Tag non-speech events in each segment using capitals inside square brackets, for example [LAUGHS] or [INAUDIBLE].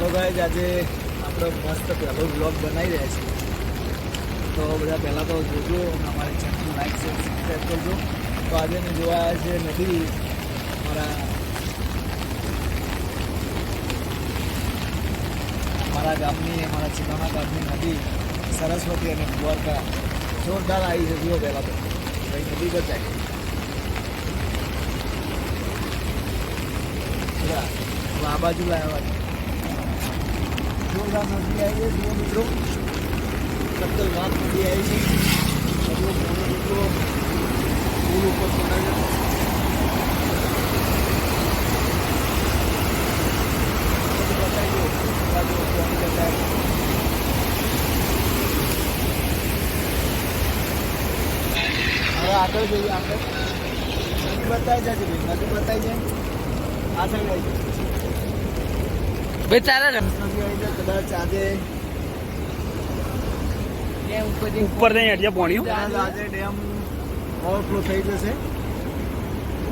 Hello ભાઈ આજે આપણો મસ્ત પહેલો બ્લોગ બનાવી રહ્યા છીએ. તો બધા પહેલાં તો જોજો અમારી ચેનલનું લાઈક શેર સબસ્ક્રાઈબ કરજો. તો આજે મેં જોવા જે નદી, અમારા મારા ગામની, અમારા ચિકાણા ગામની નદી, સરસ્વતી અને દ્વારકા. જોરદાર આવી છે જુઓ પહેલાં તો. ભાઈ, નદી બચાય આ બાજુ લાવ્યા જોરદાર નદી આવી છે. જુઓ મિત્રો સત્તર વાત નદી આવી છે. બધો મોટો મિત્રો પુલ ઉપર ચડાવ્યો પાણી હવે આગળ જોઈએ આપણે. નદી બતાવી જશે નદી બતાવી જાય આ સાઈડ આવી જાય ભાઈ તારા નદી આવી જાય કદાચ આજે ઉપર નહીં પોણ્યું કદાચ આજે ડેમ ઓવરફ્લો થઈ જશે.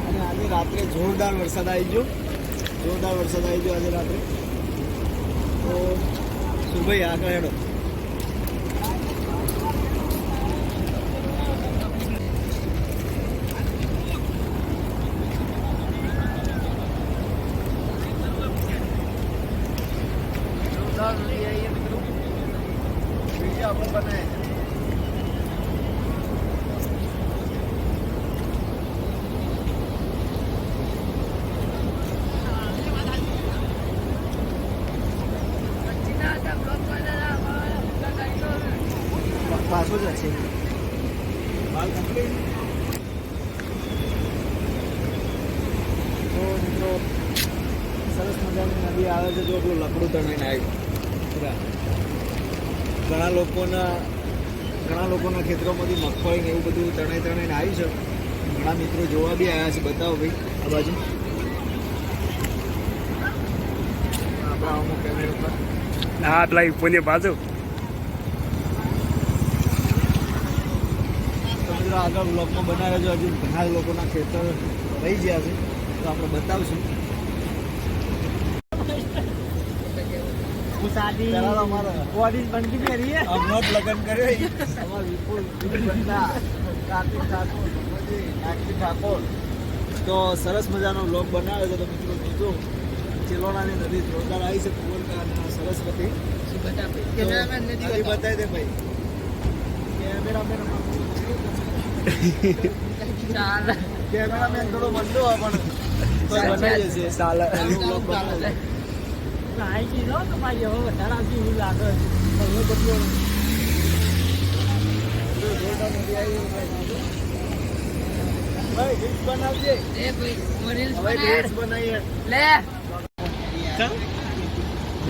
અને આજે રાત્રે જોરદાર વરસાદ આવી ગયો. જોરદાર વરસાદ આવી ગયો આજે રાત્રે. તો સુભાઈ આગળ હેડો. પાછો જ છે. તો મિત્રો સરસ મજાની નદી આવે છે જો આપણું લકડું તણાઈને આવ્યું પૂરા ઘણા લોકોના ઘણા લોકોના ખેતરોમાંથી મગફળી ને એવું બધું તણાઈ તણાઈને આવ્યું છે. ઘણા મિત્રો જોવા બી આવ્યા છે બતાવો ભાઈ આ બાજુ. આપણા અમુક કેમેરા હા પેલા ઉપરની બાજુ તો આગળ બ્લોકમાં બનાવ્યા છે. હજુ ઘણા લોકોના ખેતર રહી ગયા છે. તો આપણે બતાવશું. તો સરસ મજાનો બ્લોગ બનાવ્યો છે. તો મિત્રો જોજો ચિલોડાની નદી જોરદાર આવી છે. કુંવરકા અને સરસ્વતી બતાવી? દે ભાઈ. કેમેરામેન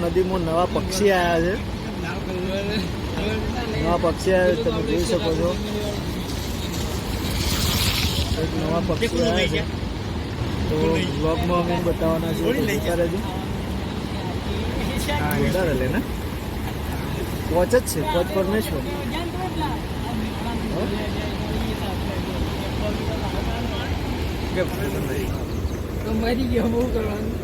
નદીમાં નવા પક્ષી આવ્યા છે. નવા પક્ષી આવ્યા તમે જોઈ શકો છો. એક નવા પક્ષી આવ્યા છે તો બ્લોગમાં અમે બતાવવાના છે તો જોતા રહેજો હા જોરદાર લે ને કોચ જ છે કોચ પરમેશ્વર મરી ગયો બહુ કરવાનું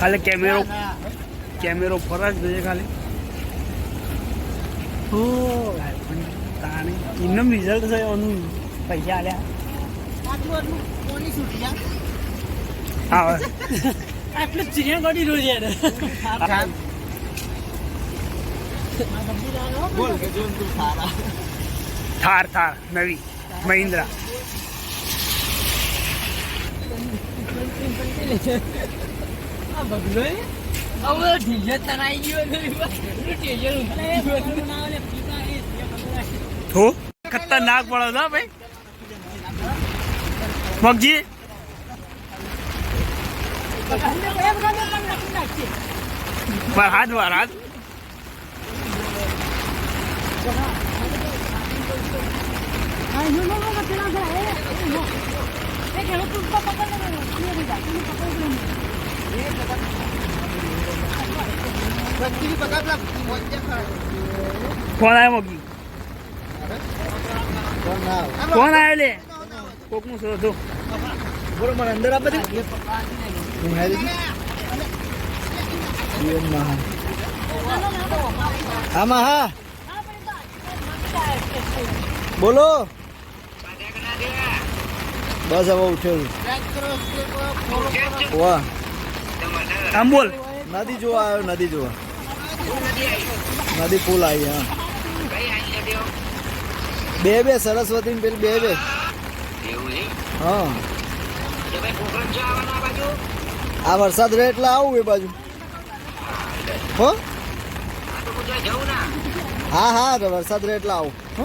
ખાલી કેમેરો કેમેરો ફરજ જોઈએ ખાલી. હો. તાણી. ઇનમ રિઝલ્ટ છે એનું. પૈસા આલ્યા. હા. આટલું ચિયા ગડી રહ્યું છે બોલ કે જો તું સારા થાર થાર. નવી. મહિન્દ્રા. ખતરનાક પડે છે હો ભાઈ મગજી વરસાદ વરસાદ ફોન આવ્યો મોગી? કોણ ના આવ્યો લે? કોકનું શોધો બોલો, મને અંદર હું હા આમાં હા. બોલો. બસ, હવે ઉઠ્યો વાહ. આમ બોલ. નદી જોવા આવ્યો નદી જોવા. નદી પુલ આવી હા. બે બે સરસ્વતી ને પેલી બે બે. હા. આ વરસાદ રહે એટલે આવું એ બાજુ. હો? હા હા વરસાદ રહે એટલે આવું. હો?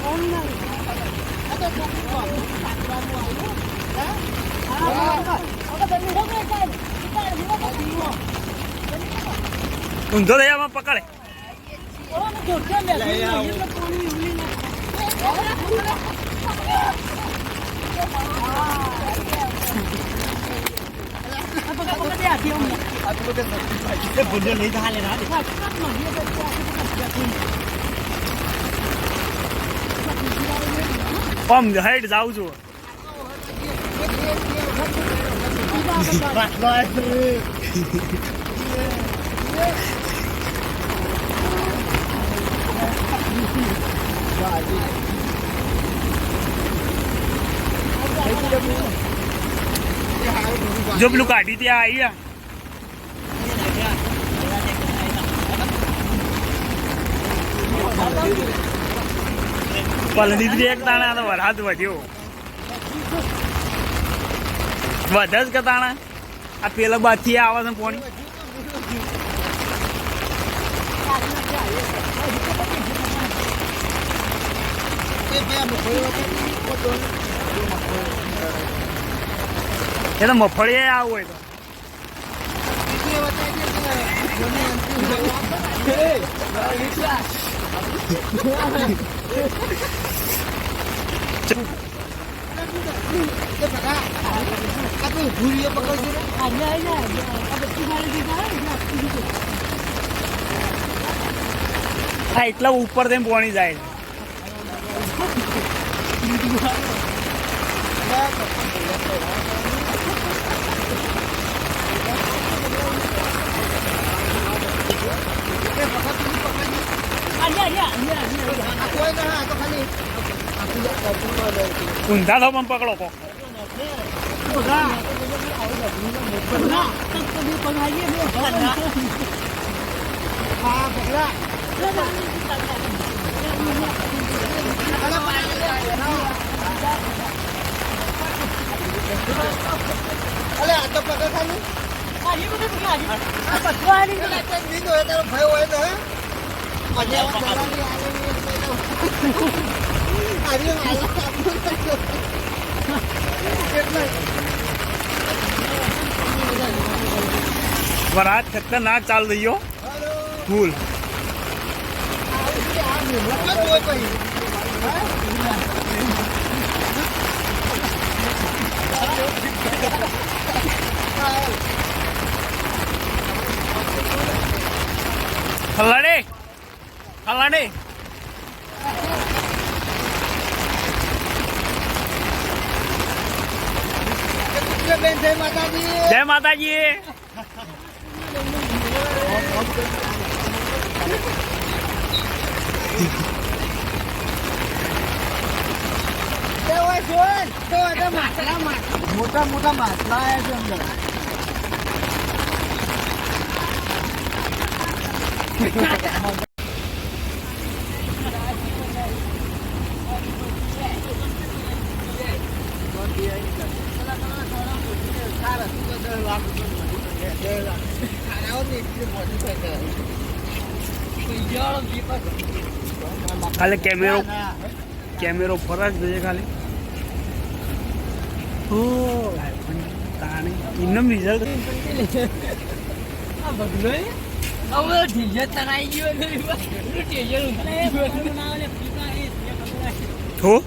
ઊંધો લઈ આમાં પકડે. પમ હાઈટ જાઉં છું. [LAUGHS] જો પેલું કાઢી ત્યાં આવી ગયા પલની એક તાણા તો વધ્યો. વધે જ કે તાણા? આ પેલા બાથી આવે છે પાણી એ તો મફળીએ આવું હોય તો. હા એટલા ઉપર તેમ પોણી જાય ઊંધા તો. પણ પકડો કો અલે આ તો પકડ ખાલી એ તારો ભય હોય તો હે? વરાત ખતરનાક ચાલ રહ્યો ફૂલ મોકલતું పలాని જય માતાજી જય માતાજી મોટા મોટા માટલા આવ્યા છે અંદર ખાલી કેમેરો કેમેરો ફરક જોઈએ ખાલી. રિઝલ્ટ આ